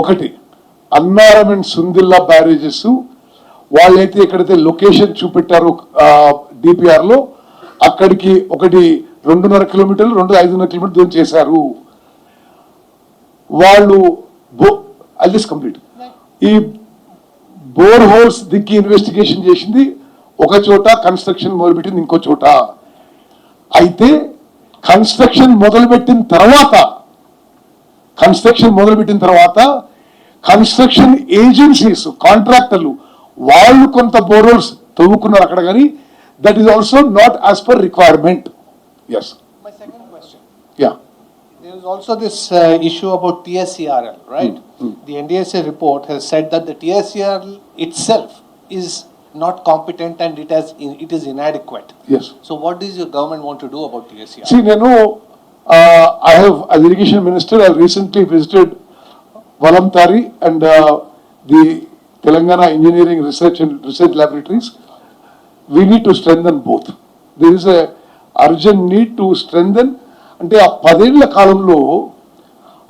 ఒకటి Annaram and Sundilla barrages వాళ్ళైతే ఎక్కడైతే లొకేషన్ చూపెట్టారో డిపిఆర్లో అక్కడికి ఒకటి రెండున్నర కిలోమీటర్లు రెండు ఐదున్నర కిలోమీటర్ దూరం చేశారు. వాళ్ళు బో అల్లిస్ కంప్లీట్ ఈ బోర్ హోల్స్ దిక్కి ఇన్వెస్టిగేషన్ చేసింది ఒక చోట కన్స్ట్రక్షన్ మొదలుపెట్టింది ఇంకో చోట. అయితే కన్స్ట్రక్షన్ మొదలుపెట్టిన తర్వాత కన్స్ట్రక్షన్ మొదలుపెట్టిన తర్వాత కన్స్ట్రక్షన్ ఏజెన్సీస్ కాంట్రాక్టర్లు వాళ్ళు కొంత బోర్హోల్స్ తవ్వుకున్నారు అక్కడ కానీ that is also not as per requirement yes My second question. Yeah There is also this uh, issue about TSCRL, right? The NDSA report has said that the TSCRL itself is not competent and it has, it is inadequate. Yes So what does your government want to do about TSCRL? See, నేను uh, I have, as irrigation minister, I recently visited Valamtari and uh, the Telangana Engineering Research and Research Laboratories. We need to strengthen both. There is a urgent need to strengthen, అంటే ఆ పదేళ్ళ కాలంలో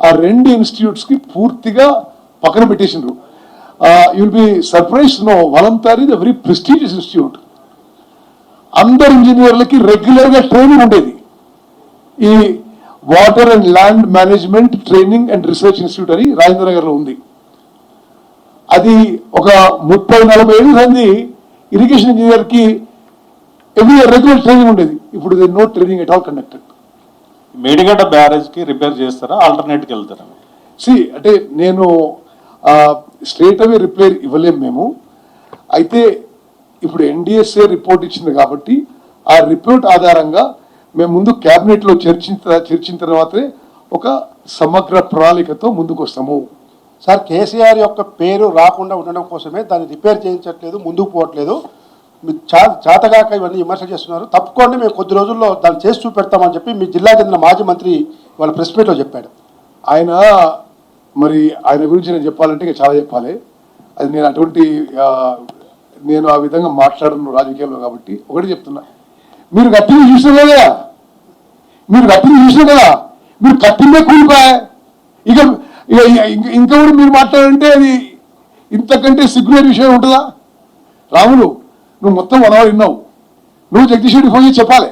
ఆ రెండు ఇన్స్టిట్యూట్స్కి పూర్తిగా పక్కన పెట్టేసిండ్రు you'll be surprise no WALAMTARI the very prestigious institute అందరు ఇంజనీర్లకి రెగ్యులర్గా ట్రైనింగ్ ఉండేది ఈ water and land management training and research institute అని రాజేంద్ర నగర్లో ఉంది. అది ఒక ముప్పై నలభై ఏళ్ళు మంది ఇరిగేషన్ ఇంజనీర్కి ఎవ్రీ రెగ్యులర్ ట్రైనింగ్ ఉండేది. ఇప్పుడు no training at all conducted Medigadda బ్యారేజ్కి repair చేస్తారా? ఆల్టర్నేట్కి వెళ్తారా? సి అంటే నేను స్ట్రేట్ అవే రిప్లై ఇవ్వలేం మేము. అయితే ఇప్పుడు ఎన్డిఎస్ఏ రిపోర్ట్ ఇచ్చింది కాబట్టి ఆ రిపోర్ట్ ఆధారంగా మేము ముందు క్యాబినెట్లో చర్చించిన చర్చిన తర్వాతే ఒక సమగ్ర ప్రణాళికతో ముందుకు వస్తాము సార్ కేసీఆర్ యొక్క పేరు రాకుండా ఉండడం కోసమే దాన్ని రిపేర్ చేయించట్లేదు ముందుకు పోవట్లేదు. మీరు చా చేతగాక ఇవన్నీ విమర్శ చేస్తున్నారు. తప్పుకోండి మేము కొద్ది రోజుల్లో దాన్ని చేసి చూపెడతామని చెప్పి మీ జిల్లా చెందిన మాజీ మంత్రి వాళ్ళ ప్రెస్ మీట్లో చెప్పాడు. ఆయన మరి ఆయన గురించి నేను చెప్పాలంటే ఇంకా చాలా చెప్పాలి. అది నేను అటువంటి నేను ఆ విధంగా మాట్లాడను రాజకీయాల్లో కాబట్టి ఒకటి చెప్తున్నా. మీరు కట్టింది చూసిన కదా? మీరు కట్టింది చూసిన కదా? మీరు కట్టిందే కూలిపోయా? ఇక ఇక ఇంకా కూడా మీరు మాట్లాడంటే అది ఇంతకంటే సిగ్గులేని విషయం ఉంటుందా? రాములు నువ్వు మొత్తం వనవాడు విన్నావు. నువ్వు జగదీష్ రెడ్డి ఫోన్ చేసి చెప్పాలి.